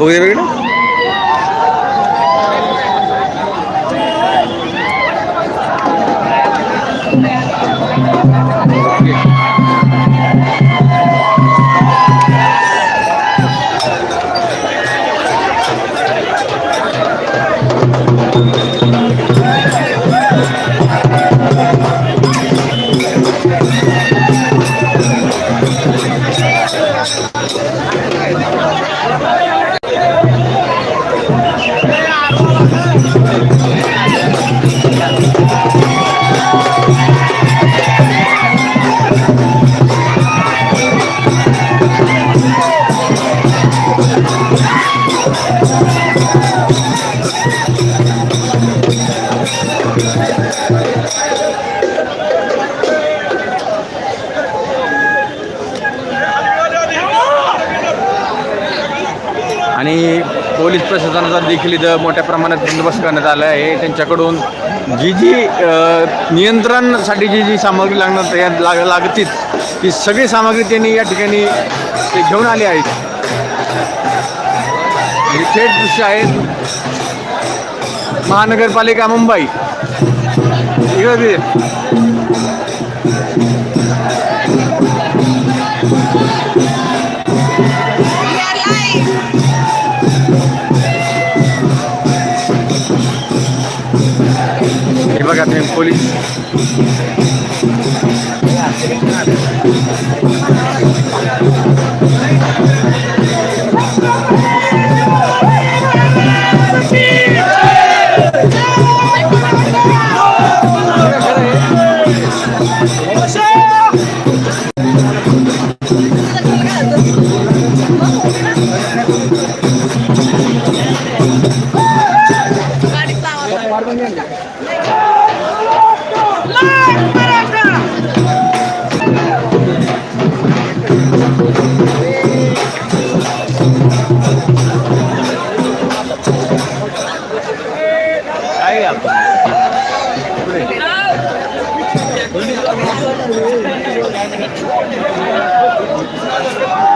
Bakabilir miyim? आणि police प्रशासनाचा देखील इथं मोठ्या प्रमाणात बंदोबस्त करण्यात आला आहे. त्यांच्याकडून जी जी नियंत्रणासाठी जी जी सामग्री लागणार तयार लाग लागतील ती सगळी सामग्री त्यांनी या ठिकाणी ते घेऊन आले आहेत. हे थेट दृश्य आहेत महानगरपालिका Mumbai. a Tempolis. Thank you.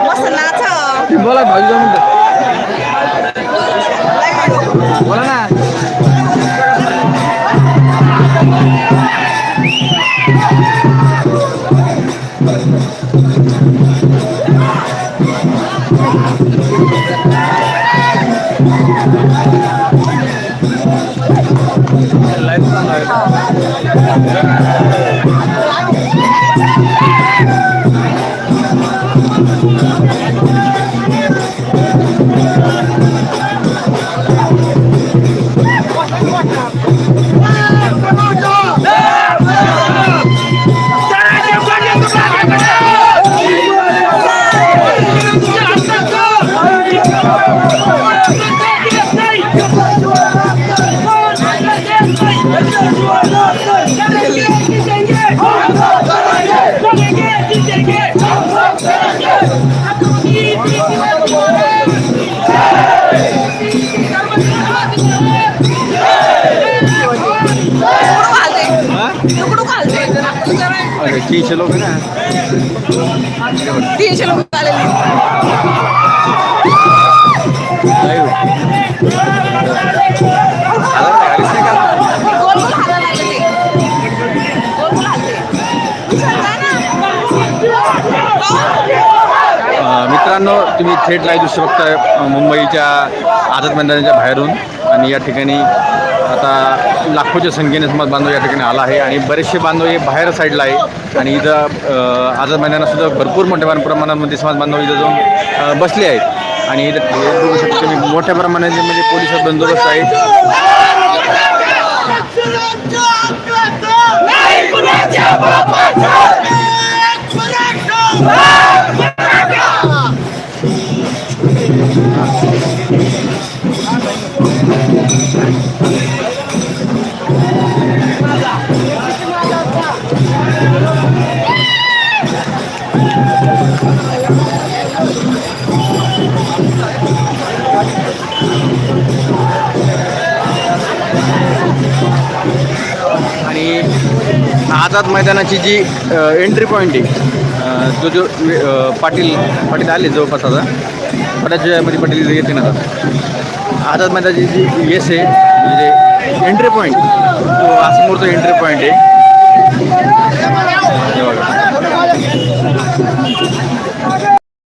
मस्त नाचा बोला भाजी दोन मिनिटं बोला ना लाईट चालू Let's go! अरे तीनशे लोक ना तीनशे लोक आलेले मित्रांनो तुम्ही थेट लाईव्ह दृश्य बघताय मुंबईच्या आझाद मैदानाच्या बाहेरून. आणि या ठिकाणी आता लाखोच्या संख्येने समाज बांधव या ठिकाणी आला आहे आणि बरेचसे बांधव हे बाहेर साईडला आहे आणि इथं आझाद मैदानासुद्धा भरपूर मोठ्या प्रमाणामध्ये समाज बांधव इथं जाऊन बसले आहेत. आणि इथं बघू तुम्ही मोठ्या प्रमाणात म्हणजे पोलीस बंदोबस्त आहे. आणि आझाद मैदानाची जी एंट्री पॉईंट आहे जो जो पाटील पाटील आले जवळपास आता बऱ्याच म्हणजे पाटील येते ना आझाद मैदानाची जी येस आहे म्हणजे एंट्री पॉईंट तो आसमोरचा एंट्री पॉईंट आहे.